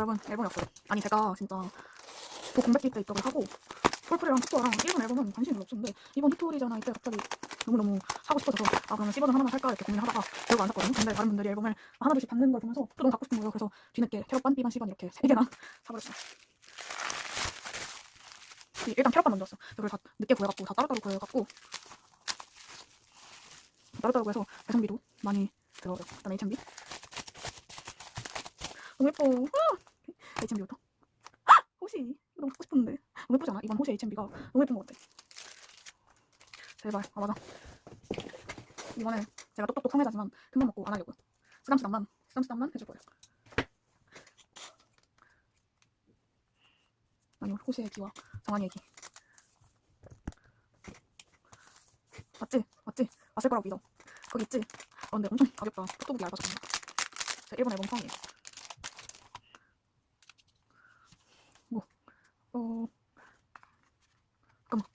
여러분 앨범이 없어요. 아니 제가 진짜 도 공백기 때 입덕을 하고 폴프레랑 투토랑 일본 앨범은 관심이 없었는데 이번 히토리잖아 이때 갑자기 너무너무 사고 싶어져서 아 그러면 시버전 하나만 살까 이렇게 고민하다가 결국 안 샀거든요. 근데 다른 분들이 앨범을 하나둘씩 받는 걸 보면서 또 너무 갖고 싶은 거예요. 그래서 뒤늦게 캐럿반, B반, C반 이렇게 세 개나 사버렸어요. 이- 일단 캐럿반 먼저 왔어. 이걸 다 늦게 구해갖고 다 따로따로 구해갖고 따로따로 구해서 배송비도 많이 들어요. 그다음에 H&B 너무 예뻐. 아! H&B부터. 호시 이거 너무 갖고 싶었는데 너무 예쁘지 않아? 이번 호시 H&B가 너무 예쁜 것 같아. 제발 아 맞아. 이번에 제가 똑똑똑 성애자지만 금방 먹고 안 하려고요. 쓰담쓰담만 쓰담쓰담만 해줄 거예요. 아니요 호시의 기와 정한이의 기. 맞지? 맞지? 왔을 거라고 믿어. 거기 있지? 어, 근데 엄청 가볍다. 얇아서 그런가. 제 일본 앨범 처음이에요. 뭐, 어, 잠깐만.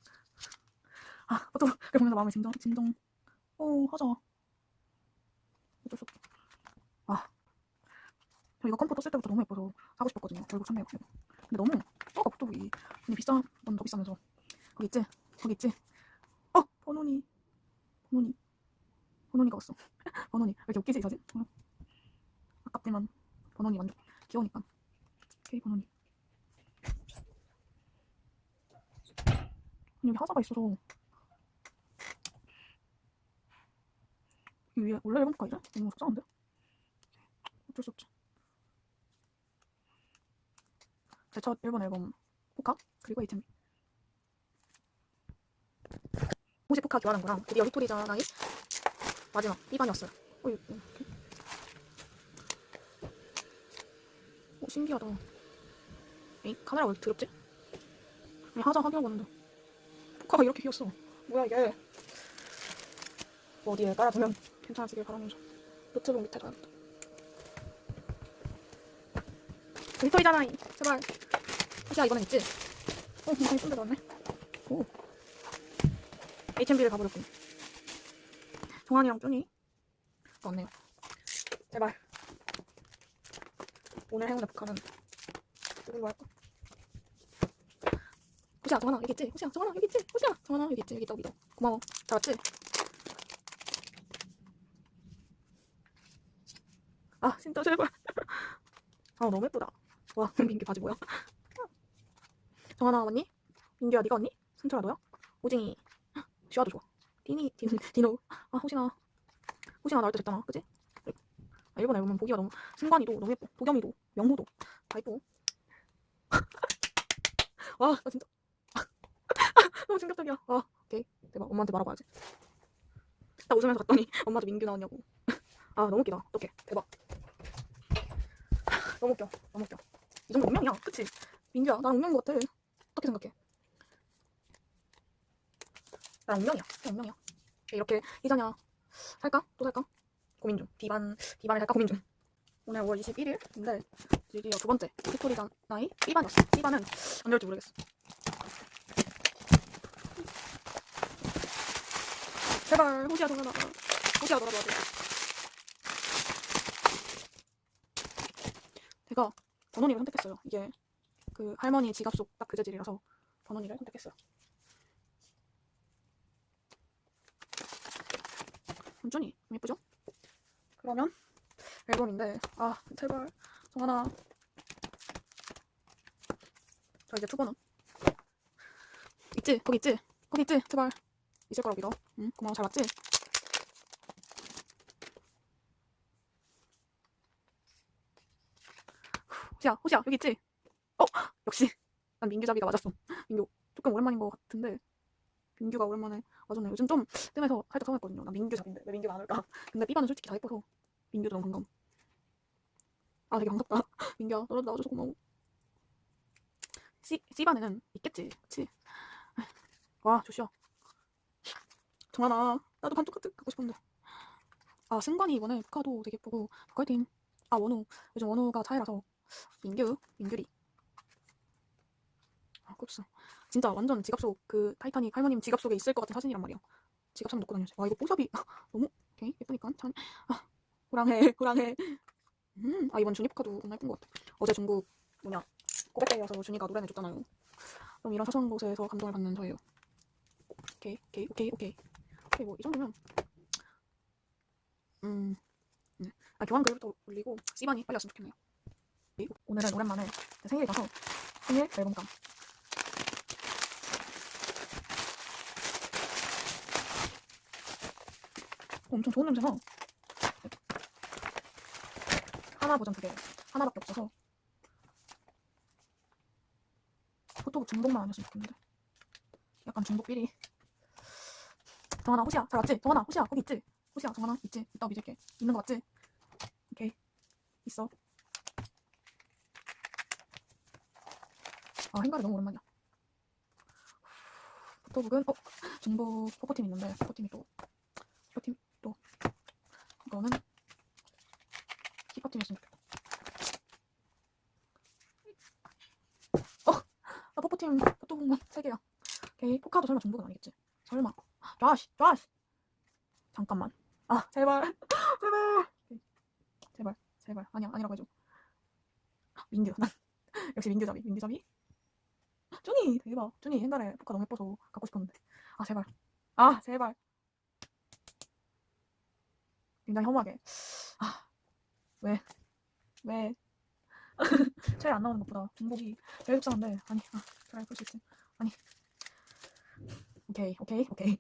아, 보면서 마음을 진정, 진정, 어, 하자. 어쩔 수 없다. 아, 저 이거 컴포터 쓸 때부터 너무 예뻐서 사고 싶었거든요. 결국 샀네요. 근데 너무 작아, 포토북이. 근데 비싼 건 더 비싸면서. 거기 있지? 거기 있지? 어, 번호니. 번호니. 번호니가 왔어. 번호니. 왜 이렇게 웃기지, 이 사진? 어. 아깝지만 번호니 완전 귀여우니까. K 번호니. 여기 하자가 있어서 이 위에 원래 앨범 가이래? 너무 속상한데? 어쩔 수 없지. 제 첫 일본 앨범 포카 그리고 H&B. 혹시 포카 교환한 거랑 드디어 히토리잖아이 마지막 B반이었어요. 어, 이렇게. 오, 신기하다. 에이, 카메라 왜 이렇게 더럽지? 아니, 하자 확인하고 왔는데. 포카가 이렇게 휘었어. 뭐야, 이게. 뭐 어디에 깔아두면 괜찮아지길 바라면서. 노트북 밑에 놔야겠다. 리토이잖아, 제발. 혹시야, 이번엔 있지? 어, 굉장히 쁜데 나왔네. 오. H&B를 가버렸군. 정한이랑 쭈니 왔네요. 제발. 오늘 행운의 북한은 누굴로 할까? 호시야, 정한아, 여기 있지? 호시야, 정한아, 여기 있지? 호시야, 정한아, 여기 있지? 여기 있다고 믿어. 고마워. 잘 왔지? 아, 진짜 제발. 아, 너무 예쁘다. 와, 민규 바지 뭐야? 정한아, 왔니? 민규야, 네가 왔니? 순철아, 너야? 오징이. 슈아도 좋아. 디니, 디, 디노. 아, 호신아. 호신아 나올 때 됐잖아. 그지? 아, 일본 앨범은 보기가 너무, 승관이도 너무 예뻐. 도겸이도, 명호도 다 예뻐. 와, 나 진짜. 너무 충격적이야. 와, 오케이. 대박. 엄마한테 말아봐야지. 딱 웃으면서 갔더니 엄마도 민규 나왔냐고. 아, 너무 웃기다. 어떡해. 대박. 너무 웃겨. 너무 웃겨. 이 정도 운명이야. 그치? 민규야, 난 운명인 것 같아. 어떻게 생각해? 난 운명이야. 그냥 운명이야. 이렇게 이자냐 살까? 또 살까? 고민 중. 비반 비반을 살까 고민 중. 오늘 5월 21일인데 드디어 두 번째 히토리가 나이 B반이었어. B반은 언제 올지 모르겠어. 제발 호시야 돌아라. 호시야 돌아라. 제가 번호니를 선택했어요. 이게 그 할머니 지갑 속 딱 그 재질이라서 번호니를 선택했어요. 완전히 예쁘죠? 그러면 앨범인데 아 제발 정하나 저 이제 투번호 있지? 거기 있지? 거기 있지? 제발 있을 거라고 믿어 응 고마워 잘 왔지? 호시야 호시야 여기 있지? 어 역시. 난 민규 잡이가 맞았어. 민규 조금 오랜만인 것 같은데. 민규가 오랜만에 맞았네. 요즘 좀 뜸해서 살짝 서운했거든요. 난 민규 잡인데. 왜 민규가 안 올까? 근데 삐바는 솔직히 다 예뻐서 민규도 너무 반가움 아 되게 반갑다. 민규야 너라도 나와줘서 고마워. C, C반에는 있겠지 그치? 와 조시야. 정하나 나도 반쪽 카트 갖고 싶은데. 아 승관이 이번에 북카도 되게 예쁘고 북카이팅. 아 원우. 요즘 원우가 차이라서 민규 민규리 아 kup스 진짜 완전 지갑 속 그 타이타닉 할머님 지갑 속에 있을 것 같은 사진이란 말이야 지갑 참 놓고 다녀야지 와 이거 뽀샵이 너무 오케이 예쁘니까 참 아, 호랑해 호랑해 음, 아 이번 주니카도 겁나 예쁜 것 같아. 어제 중국 뭐냐 고백데이여서 준이가 노래 내줬잖아요. 그럼 이런 사소한 곳에서 감동을 받는 저예요. 오케이 오케이 오케이 오케이 오케이 뭐 이 정도면 음, 네. 아 교환 글부터 올리고 씨반이 빨리 왔으면 좋겠네요. 오늘은 오랜만에 제 생일이라서 생일 앨범감. 어, 엄청 좋은 냄새나. 하나 버전 두 개. 하나밖에 없어서. 포토북 중독만 아니었으면 좋겠는데. 약간 중독 비리. 정하나 호시야 잘 왔지? 정하나 호시야 거기 있지? 호시야 정하나 있지? 이따 믿을게. 있는 거 맞지? 오케이. 있어. 아 행가리 너무 오랜만이야. 포토북은 어 중복 포커팀 있는데 포커팀이 또 포커팀 또 이거는 키퍼팀이었으면 좋겠다. 어! 나 포커팀 포토북만 3개야. 오케이. 포카도 설마 중복은 아니겠지? 설마. 좌시! 좌시! 잠깐만. 아, 제발. 제발. 제발. 제발. 아니야, 아니라고 해줘. 민규. 난 역시 민규 잡이. 민규 잡이. 준이! 대박. 준이 옛날에 포카 너무 예뻐서 갖고 싶었는데. 아, 제발. 아, 제발. 굉장히 허무하게. 아, 왜? 왜? 제일 안 나오는 것보다 중복이 제일 속상한데 아니 아 그래 그럴 수 있지 아니 오케이 오케이 오케이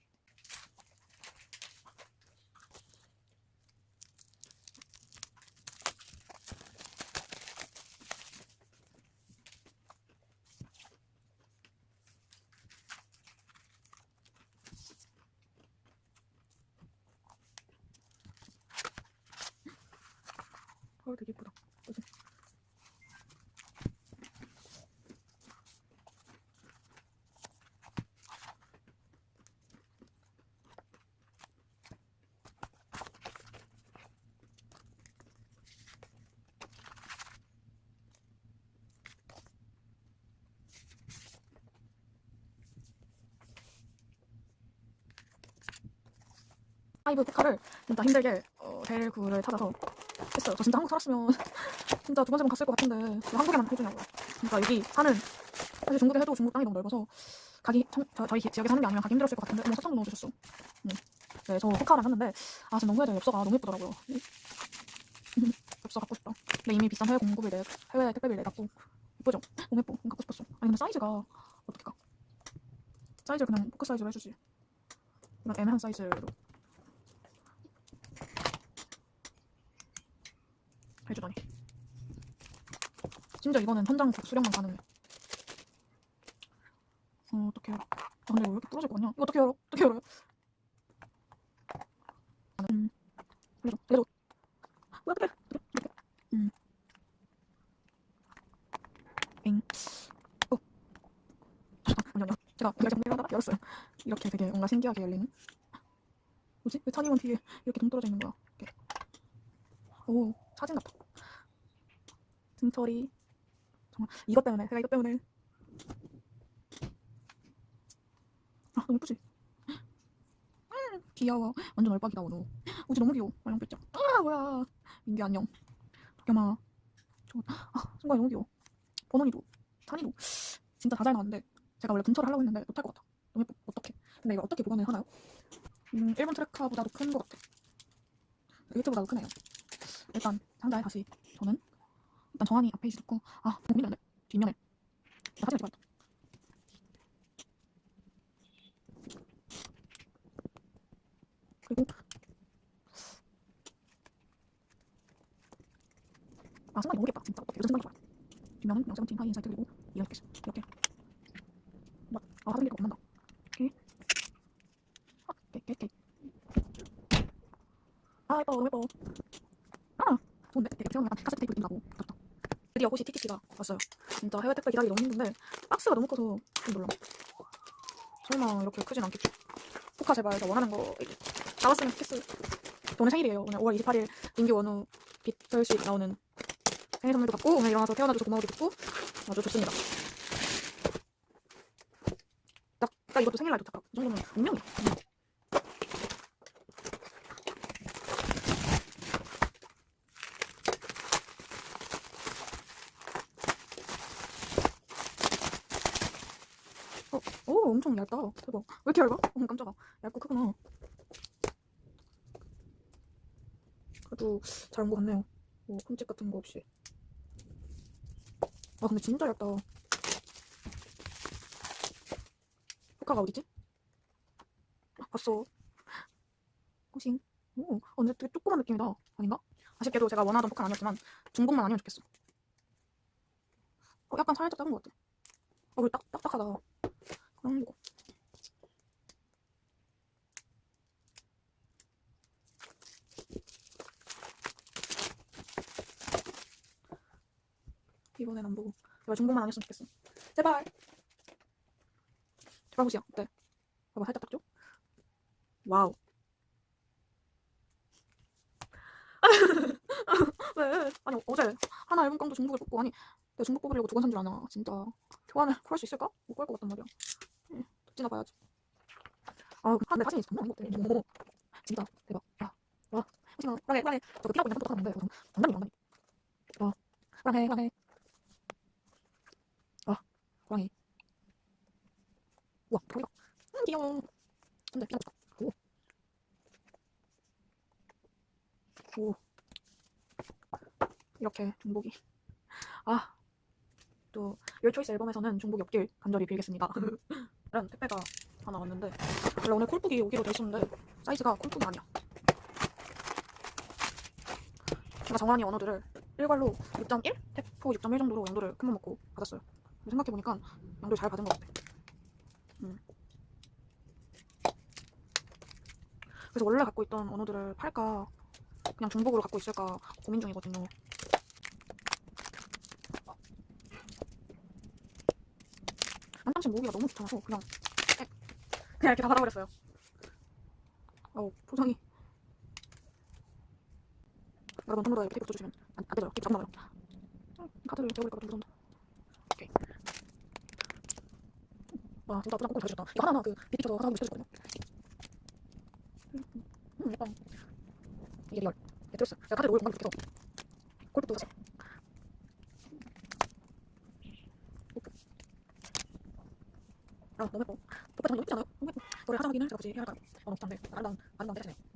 헐 되게 예쁘다 그치? 아이브 포카를 진짜 힘들게 어, 델구를 찾아서 했어요. 저 진짜 한국 살았으면 진짜 두번세번 갔을 것 같은데 왜 한국에만 해주냐고요. 그러니까 여기 사는 사실 중국에 해도 중국 땅이 너무 넓어서 가기 참, 저, 저희 지역에 사는 게 아니면 가기 힘들었을 것 같은데 어머 사탕도 넣어주셨어. 음. 네, 저 포카를 샀는데 아 지금 너무 해도 엽서가 너무 예쁘더라고요. 엽서 갖고 싶다. 근데 이미 비싼 해외 공급을 내 해외 택배비를 내갖고 예쁘죠? 너무 예뻐. 갖고 싶었어. 아니 근데 사이즈가 어떻게 가? 사이즈 그냥 포크 사이즈로 해주지. 이런 애매한 사이즈로 해주다니. 심지어 이거는 현장 수령만 가능해. 어, 어떻게 열어? 아, 근데 왜 이렇게 부러질 거 아니야? 이거 어떻게 열어? 어떻게 열어요? 음, 알려줘, 알려줘. 왜? 어떻게? 음. 엥. 어. 잠깐만요. 제가 이걸 정리를 하다가 열었어요. 이렇게 되게 뭔가 신기하게 열리는. 뭐지? 왜 찬이원 뒤에 이렇게 동떨어져 있는 거야? 이렇게. 오, 같아. 등털이. 정말 이것 때문에 제가 이것 때문에. 아 너무 예쁘지? 음, 귀여워. 완전 얼박이다 오늘 우지 너무 귀여워. 말랑빛짝 아 뭐야. 민규 안녕. 도겸아 저 아 순간 너무 귀여워. 버논이도 찬이도. 진짜 다 잘 나왔는데 제가 원래 분철을 하려고 했는데 못할 것 같아. 너무 예뻐 어떡해. 근데 이걸 어떻게 보관을 하나요? 음 일본 트레카보다도 큰 것 같아. 유튜브보다도 크네요. 일단 상자에 다시 저는 일단 정한이 앞에 있을 고 아, 너무 고민되는데? 뒷면에. 나 사진을 찍어야겠다. 그리고 아, 너무 예뻐. 진짜. 요즘 순간이 좋아. 뒷면은 영세븐틴 하이 인사이트 그리고 이런 스케치. 이렇게. 막, 아, 사진 리가 없는다. 오케이. 아, 오케이, 오케이, 오케이. 아, 예뻐, 너무 예뻐. 아, 좋은데? 되게 태형이 약간 카세트 테이프 느낌 나고. 좋다. 드디어 호시 TTT가 왔어요. 진짜 해외 택배 기다리기 너무 힘든데 박스가 너무 커서 좀 놀라. 설마 이렇게 크진 않겠지? 포카 제발 저 원하는 거 나왔으면 좋겠어요. 저 오늘 생일이에요. 오늘 5월 28일 민규 원우 비틀씩 나오는 생일 선물도 받고 오늘 일어나서 태어나줘서 고마워도 듣고 아주 좋습니다. 딱, 딱 이것도 생일날 도착하고 이 정도면 운명이야. 운명. 오, 엄청 얇다. 대박. 왜 이렇게 얇아? 어머, 깜짝아. 얇고 크구나. 그래도 잘 온 것 같네요. 뭐, 흠집 같은 거 없이. 아, 근데 진짜 얇다. 포카가 어디지? 아, 봤어. 호싱. 오, 어, 근데 되게 조그만 느낌이다. 아닌가? 아쉽게도 제가 원하던 포카는 아니었지만 중복만 아니면 좋겠어. 어, 약간 살짝 작은 것 같아. 어, 그래, 딱, 딱딱하다. 이거. 이번엔 안 보고. 제발 중복만 안 했으면 좋겠어. 제발. 제발 보시야. 어때? 봐봐, 살짝 닦죠? 와우. 왜? 아니, 어제 하나 앨범 깡도 중복을 뽑고, 아니, 내가 중복 뽑으려고 두 권 산 줄 아나. 진짜. 교환을 구할 수 있을까? 못 구할 것 같단 말이야. 응, 지나 봐야지. 아, 근데 사진이 장난 아닌 것 같아. 진짜 대박. 야, 와, 혹시나 빵해, 빵해. 저거 피하고 있는 것도 똑같은데, 장난이 장난이. 와, 빵해, 빵해. 와, 빵해. 우와, 보이가. 음, 귀여워. 근데 피하고 싶다. 오. 오. 이렇게 중복이. 아, 또 열초이스 앨범에서는 중복이 없길 간절히 빌겠습니다. 이런 택배가 하나 왔는데 원래 오늘 콜북이 오기로 돼 있었는데 사이즈가 콜북이 아니야. 제가 정한이 언어들을 일괄로 6.1, 태포 6.1 정도로 양도를 큰맘 먹고 받았어요. 생각해 보니까 양도 잘 받은 것 같아. 음. 그래서 원래 갖고 있던 언어들을 팔까 그냥 중복으로 갖고 있을까 고민 중이거든요. 한당시 모으기가 너무 귀찮아서 그냥 에, 그냥 이렇게 다 받아버렸어요. 어우 포장이 여러분 다 이렇게 테이프 붙여주시면 안, 안 되죠? 테이프 나와요. 음, 카드를 배워버릴까 봐좀 무서운데. 오케이. 와 진짜 포장 꼭잘 주셨다. 이거 하나하나 그 비비쳐서 화장품 시켜줬거든요. 음, 음 약간 이게 리얼. 네트워스. 제가 카드를 모을 공간이 부족해서 골프도 샀어요. 아 너무 예뻐. 뽀뽀 정말 예쁘지 않아요? 너무 예뻐. 노래 화장하기는 제가 굳이 해야 할까요? 어 너무 비싼데 아름다운 아름다운 때잖아요.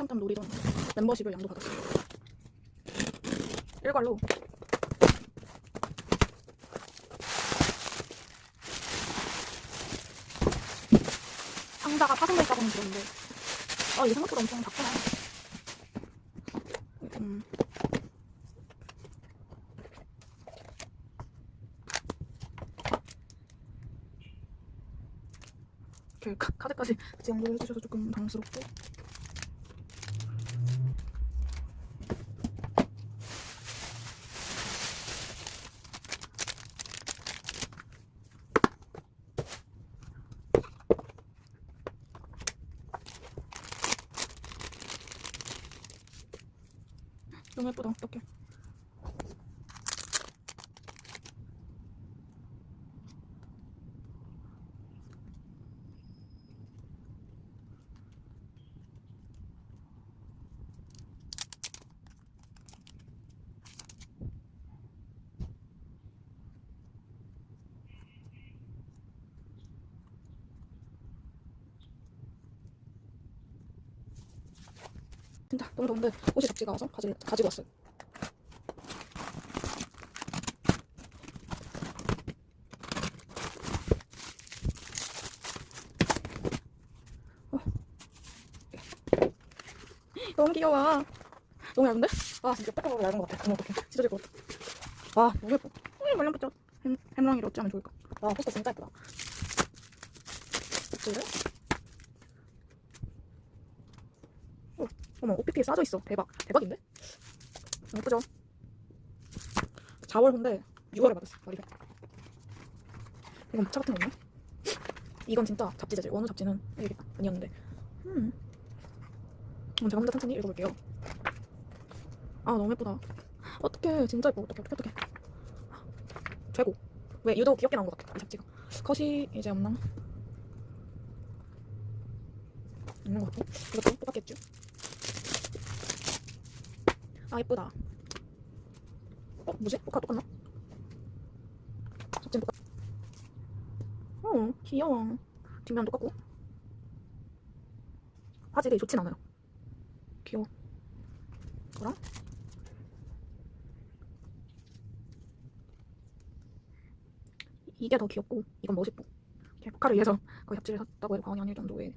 탐탐 놀이던 멤버십을 양도받았어요. 일괄로 상자가 파손돼 있다고는 들었는데 아 이게 생각보다 엄청 작구나. 음. 이렇게 카, 카드까지 같이 양보해 주셔서 조금 당황스럽고 진짜. 너무 더운데 옷이 잡지가 와서 가지, 가지고 왔어요. 어. 너무 귀여워. 너무 얇은데? 아 진짜 빽빽하고 얇은 것 같아. 너무 어떡해 찢어질 것 같아. 와 너무 예뻐 어, 말랑 붙죠 햄, 햄랑이를 어찌하면 좋을까? 와 포스터 진짜 예쁘다 어찌래? 어, 어머 OPP에 싸져 있어. 대박. 대박인데? 예쁘죠? 4월 근데 6월에 받았어 머리가 이건 목차 같은 거 있네 이건 진짜 잡지 재질. 원우 잡지는 이게 아니었는데. 음. 이건 제가 혼자 천천히 읽어볼게요. 아 너무 예쁘다. 어떡해. 진짜 예뻐. 어떡해. 어떡해. 어떡해. 최고. 왜 유독 귀엽게 나온 것 같아 이 잡지가. 컷이 이제 없나? 있는 것 같고. 이것도 똑같겠죠? 아 예쁘다. 어 뭐지? 포카 똑같나? 잡지는 똑같 어 귀여워. 뒷면 똑같고. 화질이 좋진 않아요. 귀여워. 이거랑 이게 더 귀엽고 이건 멋있고. 포카를 위해서 거의 잡지를 샀다고 해도 과언이 아닐 정도의